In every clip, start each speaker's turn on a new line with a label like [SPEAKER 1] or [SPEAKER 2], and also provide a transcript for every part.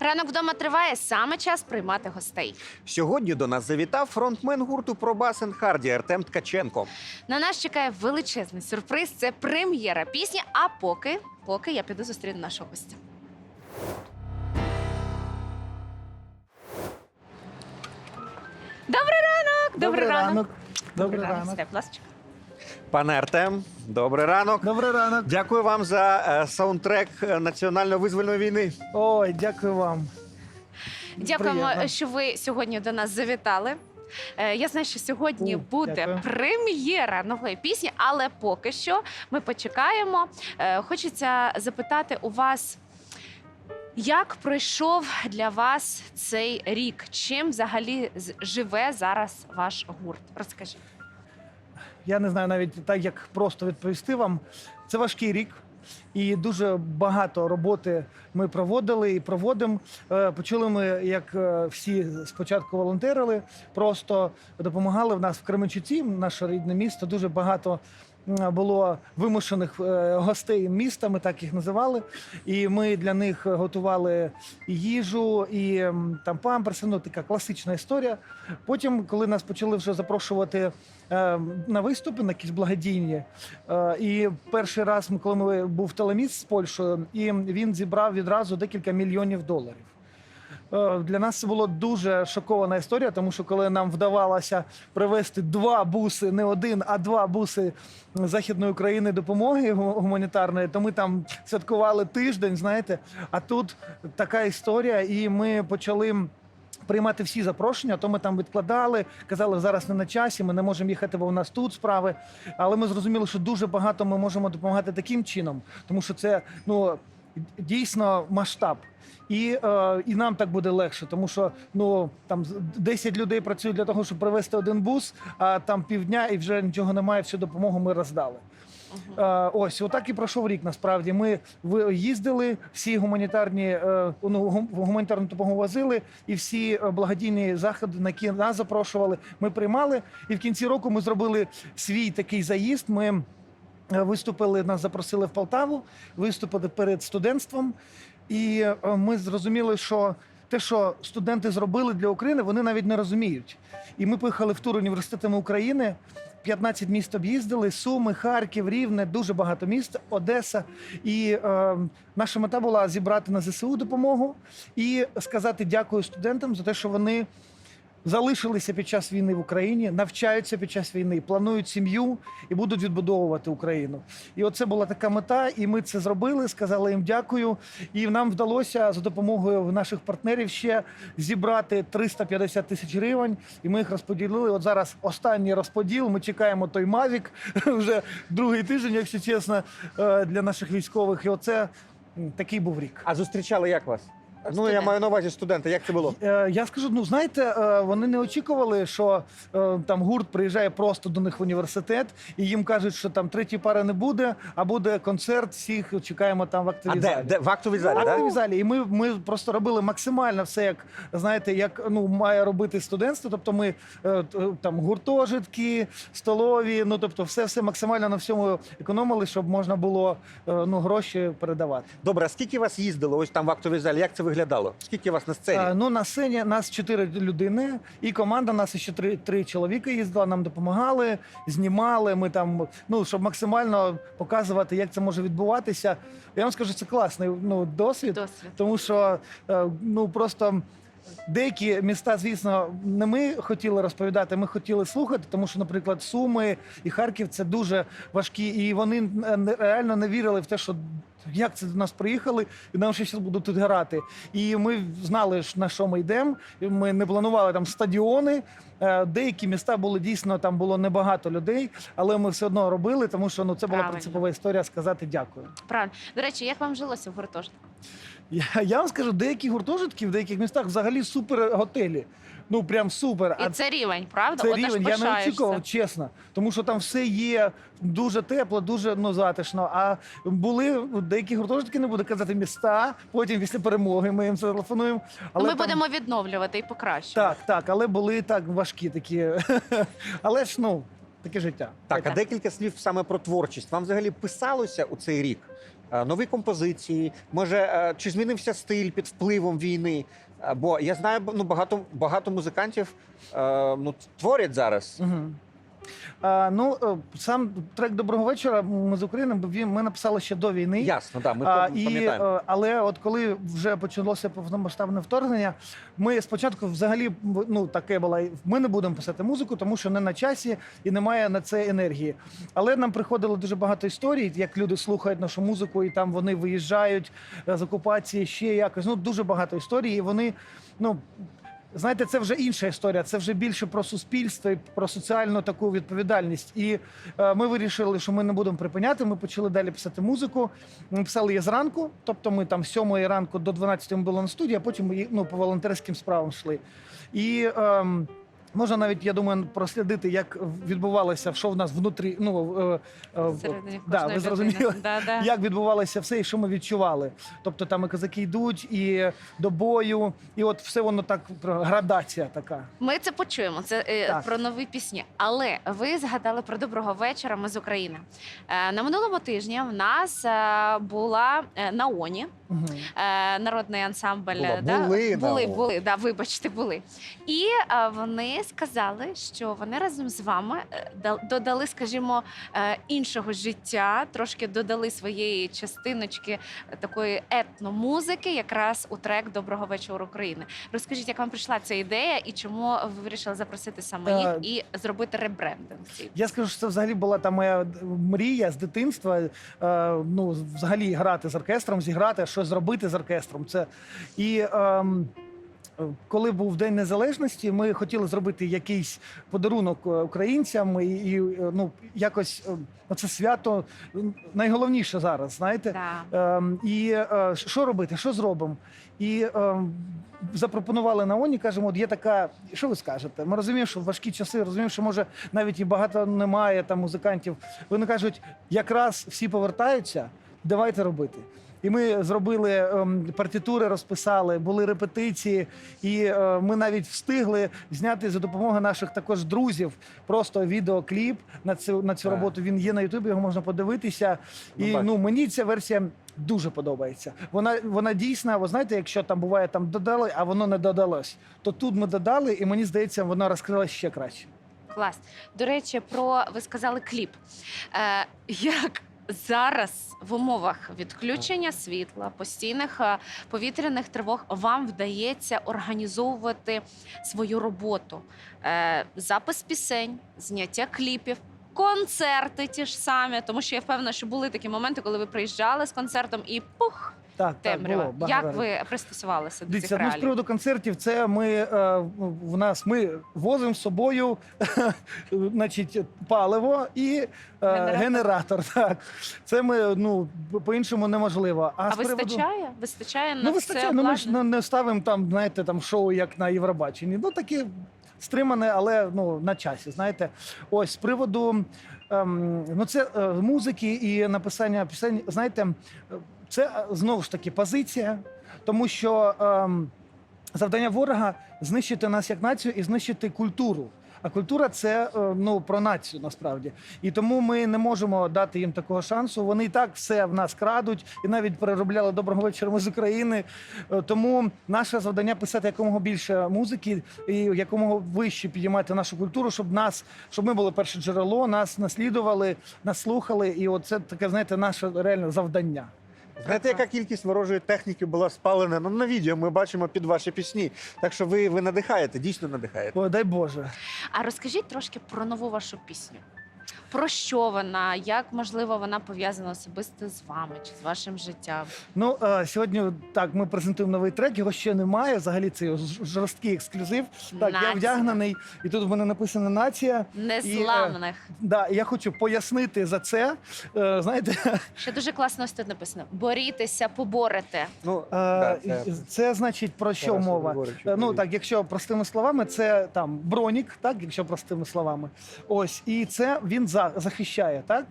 [SPEAKER 1] Ранок вдома триває саме час приймати гостей.
[SPEAKER 2] Сьогодні до нас завітав фронтмен гурту Пробас Харді Артем Ткаченко.
[SPEAKER 1] На нас чекає величезний сюрприз. Це прем'єра пісні. А поки, поки я піду зустріну нашого гостя. Добрий ранок! Добрий, ранок.
[SPEAKER 3] Добрий ранок.
[SPEAKER 1] Сідай, будь ласка.
[SPEAKER 2] Пане Артем, добрий ранок.
[SPEAKER 3] Добрий ранок.
[SPEAKER 2] Дякую вам за е, саундтрек національно-визвольної війни.
[SPEAKER 3] Ой, дякую вам.
[SPEAKER 1] Дякуємо,
[SPEAKER 3] Приємно.
[SPEAKER 1] що ви сьогодні до нас завітали. Е, Я знаю, що сьогодні
[SPEAKER 3] О,
[SPEAKER 1] буде
[SPEAKER 3] дякую.
[SPEAKER 1] прем'єра нової пісні, але поки що ми почекаємо. Е, Хочеться запитати у вас. Як пройшов для вас цей рік? Чим взагалі з- живе зараз ваш гурт? Розкажи.
[SPEAKER 3] Я не знаю навіть так, як просто відповісти вам. Це важкий рік. І дуже багато роботи ми проводили і проводимо. Е, Почули ми, як е, всі спочатку волонтерили, просто допомагали в нас в Кременчуці, наше рідне місто. Дуже багато було вимушених е, гостей міста, ми так їх називали. І ми для них готували їжу, і там памперси. Ну така класична історія. Потім, коли нас почали вже запрошувати е, на виступи, на якісь благодійні. Е, і перший раз, коли ми був телеміст з Польщею, і він зібрав відразу декілька мільйонів доларів. Е, Для нас це була дуже шокована історія, тому що коли нам вдавалося привезти два буси, не один, а два буси західної України допомоги гуманітарної, то ми там святкували тиждень, знаєте. А тут така історія, і ми почали. Приймати всі запрошення, то ми там відкладали, казали, зараз не на часі, ми не можемо їхати, бо у нас тут справи. Але ми зрозуміли, що дуже багато ми можемо допомагати таким чином, тому що це ну дійсно масштаб. І, е, і нам так буде легше, тому що ну там з- 10 людей працюють для того, щоб привезти один бус, а там півдня і вже нічого немає, всю допомогу ми роздали. Е, ось, отак і пройшов рік. Насправді ми їздили, всі гуманітарні е, ну, гуманітарну допомогу возили, і всі е, благодійні заходи, на які нас запрошували, ми приймали. І в кінці року ми зробили свій такий заїзд. Ми виступили, нас запросили в Полтаву, виступили перед студентством. І е, ми зрозуміли, що те, що студенти зробили для України, вони навіть не розуміють. І ми поїхали в тур університетами України. 15 міст об'їздили: Суми, Харків, Рівне, дуже багато міст, Одеса. І е, наша мета була зібрати на ЗСУ допомогу і сказати дякую студентам за те, що вони залишилися під час війни в Україні, навчаються під час війни, планують сім'ю і будуть відбудовувати Україну. І оце була така мета, і ми це зробили. Сказали їм дякую. І нам вдалося за допомогою наших партнерів ще зібрати 350 тисяч гривень. І ми їх розподілили. От зараз останній розподіл. Ми чекаємо той Мавік вже другий тиждень, якщо чесно, е, для наших військових. І оце такий був рік.
[SPEAKER 2] А зустрічали як вас? Ну, я маю на увазі студенти. Як це було?
[SPEAKER 3] Е, Я скажу, ну знаєте, е, вони не очікували, що е, там гурт приїжджає просто до них в університет, і їм кажуть, що там третьої пари не буде, а буде концерт. Всіх чекаємо там в
[SPEAKER 2] А
[SPEAKER 3] актовій
[SPEAKER 2] де,
[SPEAKER 3] залі.
[SPEAKER 2] де? В актовій
[SPEAKER 3] В актовій залі. І ми, ми просто робили максимально все, як знаєте, як ну має робити студентство. Тобто ми е, т- там гуртожитки, столові, ну тобто, все, все максимально на всьому економили, щоб можна було е, ну гроші передавати.
[SPEAKER 2] Добре, а скільки вас їздило ось там в актовій залі? Як це виглядало? Скільки вас на сцені?
[SPEAKER 3] А, ну на сцені нас чотири людини, і команда нас ще три, три чоловіка їздила. Нам допомагали, знімали. Ми там, ну щоб максимально показувати, як це може відбуватися. Я вам скажу, це класний ну, досвід,
[SPEAKER 1] Досвід.
[SPEAKER 3] тому що е, ну просто. Деякі міста, звісно, не ми хотіли розповідати, ми хотіли слухати, тому що, наприклад, Суми і Харків це дуже важкі, і вони е, реально не вірили в те, що як це до нас приїхали, і нам ще щось будуть тут грати. І ми знали, на що ми йдемо. Ми не планували там стадіони. Е, Деякі міста були дійсно там було небагато людей, але ми все одно робили, тому що ну це була
[SPEAKER 1] Правильно.
[SPEAKER 3] принципова історія сказати дякую.
[SPEAKER 1] Правильно. До речі, як вам жилося в гуртожитку?
[SPEAKER 3] Я, я вам скажу, деякі гуртожитки в деяких містах взагалі супер готелі. Ну прям супер.
[SPEAKER 1] І це рівень, правда?
[SPEAKER 3] Це
[SPEAKER 1] От аж
[SPEAKER 3] рівень, я не
[SPEAKER 1] пишаєшся.
[SPEAKER 3] очікував, чесно. Тому що там все є дуже тепло, дуже ну, затишно. А були деякі гуртожитки, не буду казати міста. Потім після перемоги ми їм телефонуємо.
[SPEAKER 1] Ну, Ми
[SPEAKER 3] там-
[SPEAKER 1] будемо відновлювати і покращувати.
[SPEAKER 3] Так, так, але були так важкі такі. але ж ну, таке життя.
[SPEAKER 2] Так, а декілька слів саме про творчість. Вам взагалі писалося у цей рік? Е, нові композиції? Може, е, чи змінився стиль під впливом війни? Е, Бо я знаю, ну багато багато музикантів ну творять зараз.
[SPEAKER 3] Угу. А, ну, е, сам трек Доброго вечора. Ми з України. ми написали ще до війни.
[SPEAKER 2] Ясно, да, ми
[SPEAKER 3] А, і, е, але от коли вже почалося повномасштабне вторгнення, ми спочатку взагалі ну таке було. Ми не будемо писати музику, тому що не на часі і немає на це енергії. Але нам приходило дуже багато історій, як люди слухають нашу музику, і там вони виїжджають е, з окупації ще якось. Ну дуже багато історій. І вони ну. Знаєте, це вже інша історія. Це вже більше про суспільство і про соціальну таку відповідальність. І е, ми вирішили, що ми не будемо припиняти. Ми почали далі писати музику. Ми писали її зранку, тобто ми там з 7 ранку до 12 ми були на студії, а потім ми ну, по волонтерським справам йшли. І ем, можна навіть, я думаю, прослідити, як відбувалося, що в нас внутрі. Ну, е, е, да, ви зрозуміли.
[SPEAKER 1] Да, да.
[SPEAKER 3] як відбувалося все і що ми відчували. Тобто там і козаки йдуть, і до бою, і от все воно так про- градація така.
[SPEAKER 1] Ми це почуємо. Це е, про нові пісні. Але ви згадали про доброго вечора. Ми з України. Е, на минулому тижні в нас е, була е, Наоні,
[SPEAKER 3] Угу.
[SPEAKER 1] е, народний ансамбль.
[SPEAKER 2] Була.
[SPEAKER 1] да?
[SPEAKER 2] Були
[SPEAKER 1] були, були, да, вибачте, були. І е, вони сказали, що вони разом з вами е, да- додали, скажімо, е, іншого життя, трошки додали своєї частиночки е, такої етномузики, якраз у трек Доброго вечора України. Розкажіть, як вам прийшла ця ідея і чому ви вирішили запросити саме їх і зробити ребрендинг
[SPEAKER 3] Я скажу, що це взагалі була та моя мрія з дитинства. Ну, взагалі грати з оркестром, зіграти, щось зробити з оркестром. Це і. ем, коли був День Незалежності, ми хотіли зробити якийсь подарунок е, українцям, і, і е, ну якось е, це свято найголовніше зараз, знаєте.
[SPEAKER 1] Да.
[SPEAKER 3] Ем, і що робити? Що зробимо? І ем, запропонували на ОНІ, кажемо, от є така. Що ви скажете? Ми розуміємо, що в важкі часи, розуміємо, що може навіть і багато немає там музикантів. Вони кажуть, якраз всі повертаються, давайте робити. І ми зробили ем, партитури, розписали, були репетиції, і е, ми навіть встигли зняти за допомогою наших також друзів просто відеокліп на цю на цю
[SPEAKER 2] Так.
[SPEAKER 3] роботу. Він є на Ютубі, його можна подивитися.
[SPEAKER 2] Ну,
[SPEAKER 3] І ну мені ця версія дуже подобається. Вона вона дійсна. Ви знаєте, якщо там буває там додали, а воно не додалось, то тут ми додали, і мені здається, вона розкрилась ще краще.
[SPEAKER 1] Клас. До речі, про ви сказали кліп. Е, як зараз в умовах відключення світла, постійних е, повітряних тривог вам вдається організовувати свою роботу? Е, запис пісень, зняття кліпів. Концерти ті ж самі, тому що я впевнена, що були такі моменти, коли ви приїжджали з концертом і пух,
[SPEAKER 3] Так, так
[SPEAKER 1] темрява.
[SPEAKER 3] було
[SPEAKER 1] Як ви пристосувалися до цих
[SPEAKER 3] Дивіться, ну, з приводу концертів, це ми е, в нас ми возимо з собою, значить, паливо і е,
[SPEAKER 1] Генератор.
[SPEAKER 3] генератор. Так, це ми ну по-іншому неможливо.
[SPEAKER 1] А
[SPEAKER 3] з приводу-
[SPEAKER 1] вистачає? Вистачає на
[SPEAKER 3] Ну,
[SPEAKER 1] все
[SPEAKER 3] вистачає. Ну, ми ж не, ставимо там, знаєте, там шоу, як на Євробаченні. Ну, таке стримане, але ну, на часі. Знаєте, ось з приводу ем, ну, це е, музики і написання пісень. Знаєте, це е, знову ж таки позиція, тому що ем, завдання ворога знищити нас як націю і знищити культуру. А культура це е, ну про націю насправді, і тому ми не можемо дати їм такого шансу. Вони і так все в нас крадуть, і навіть переробляли доброго вечора. З України. Е, Тому наше завдання писати якомога більше музики і якомога вище підіймати нашу культуру, щоб нас, щоб ми були перше джерело, нас наслідували, нас слухали. І оце таке, знаєте, наше реальне завдання.
[SPEAKER 2] Знаєте, яка кількість ворожої техніки була спалена? Ну на відео ми бачимо під ваші пісні. Так що ви, ви надихаєте, дійсно надихаєте.
[SPEAKER 3] Ой, дай Боже.
[SPEAKER 1] А розкажіть трошки про нову вашу пісню. Про що вона? Як можливо вона пов'язана особисто з вами чи з вашим життям?
[SPEAKER 3] Ну е, сьогодні так ми презентуємо новий трек. Його ще немає. Взагалі це жорсткий ексклюзив. Так, я вдягнений, і тут в мене написано нація.
[SPEAKER 1] Незламних.
[SPEAKER 3] Да, я хочу пояснити за це. Е, знаєте,
[SPEAKER 1] Ще дуже класно ось тут написано: борітеся, поборете.
[SPEAKER 2] Ну,
[SPEAKER 3] е,
[SPEAKER 2] да,
[SPEAKER 3] це...
[SPEAKER 2] це
[SPEAKER 3] значить про що
[SPEAKER 2] Тарас
[SPEAKER 3] мова? Е, Ну так, якщо простими словами, це там бронік, так, якщо простими словами. Ось, і це він за, захищає, так?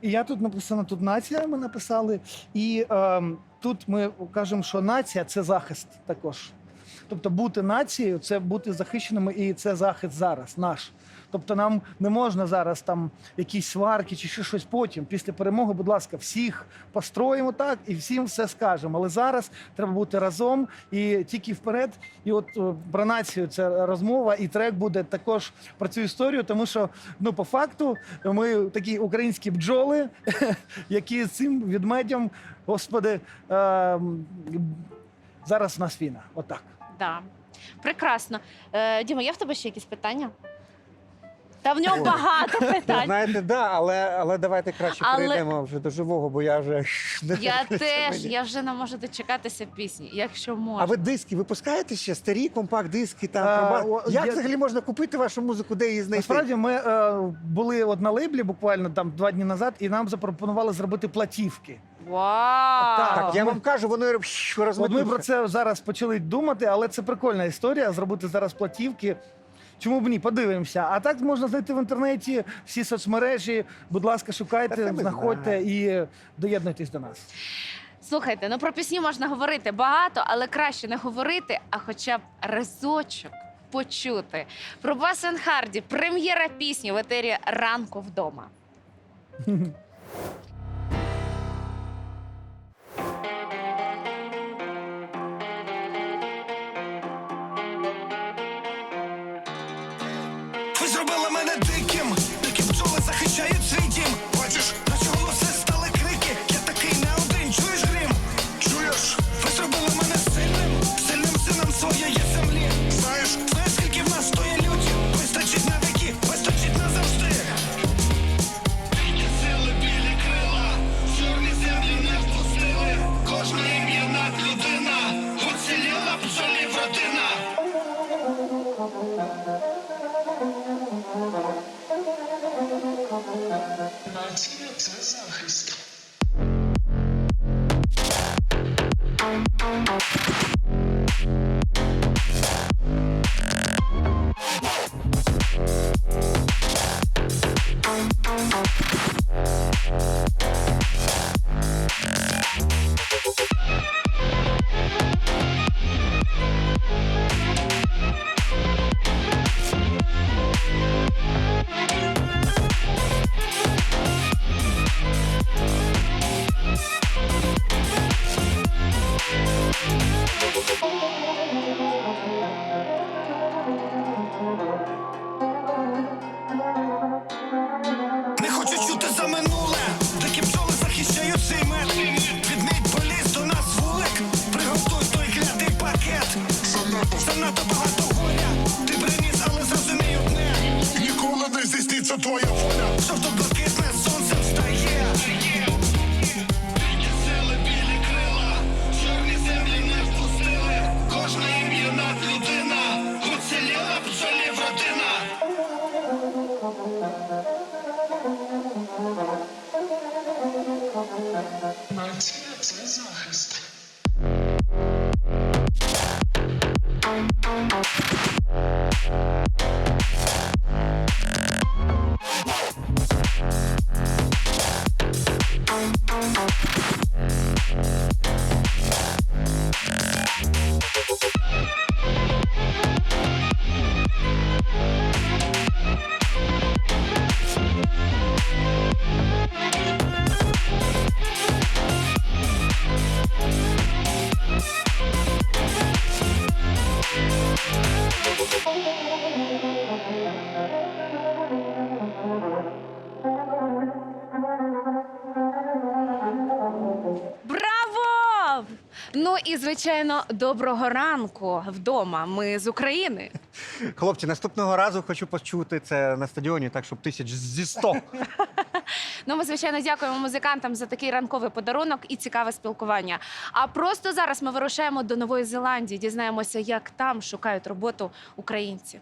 [SPEAKER 3] І я тут написано, тут нація ми написали. І е, тут ми кажемо, що нація це захист також. Тобто бути нацією це бути захищеними, і це захист зараз наш. Тобто нам не можна зараз там якісь сварки чи ще щось потім. Після перемоги, будь ласка, всіх построїмо так і всім все скажемо. Але зараз треба бути разом і тільки вперед. І от е, про націю це розмова, і трек буде також про цю історію, тому що ну по факту ми такі українські бджоли, які цим відмедям, господи, е, зараз у нас війна. Отак.
[SPEAKER 1] Да. Прекрасно. Е, Діма, є в тебе ще якісь питання? Та в нього багато питань.
[SPEAKER 2] знаєте, да, але, але давайте краще
[SPEAKER 1] Але-
[SPEAKER 2] перейдемо вже до живого, бо я вже не
[SPEAKER 1] Я теж,
[SPEAKER 2] мені.
[SPEAKER 1] я вже не можу дочекатися пісні, якщо
[SPEAKER 2] А
[SPEAKER 1] можна.
[SPEAKER 2] ви диски випускаєте ще? Старі компакт-диски там
[SPEAKER 3] А,
[SPEAKER 2] проба-
[SPEAKER 3] о,
[SPEAKER 2] Як
[SPEAKER 3] я-
[SPEAKER 2] взагалі можна купити вашу музику, де її знайти?
[SPEAKER 3] Насправді ми е, були от на лейблі буквально там два дні назад, і нам запропонували зробити платівки.
[SPEAKER 1] Вау!
[SPEAKER 2] Так, я
[SPEAKER 3] ми-
[SPEAKER 2] вам кажу, вони
[SPEAKER 3] От ми про це зараз почали думати, але це прикольна історія зробити зараз платівки. Чому б ні? Подивимося. А так можна знайти в інтернеті всі соцмережі. Будь ласка, шукайте, знаходьте і доєднуйтесь до нас.
[SPEAKER 1] Слухайте, ну про пісні можна говорити багато, але краще не говорити, а хоча б разочок почути. Про Бас Харді, прем'єра пісні в етері ранку вдома.
[SPEAKER 4] Не чути за минуле,
[SPEAKER 1] Ну і звичайно, доброго ранку вдома. Ми з України.
[SPEAKER 2] Хлопці, наступного разу хочу почути це на стадіоні, так щоб тисяч зі сто.
[SPEAKER 1] Ну, ми звичайно дякуємо музикантам за такий ранковий подарунок і цікаве спілкування. А просто зараз ми вирушаємо до Нової Зеландії, дізнаємося, як там шукають роботу українці.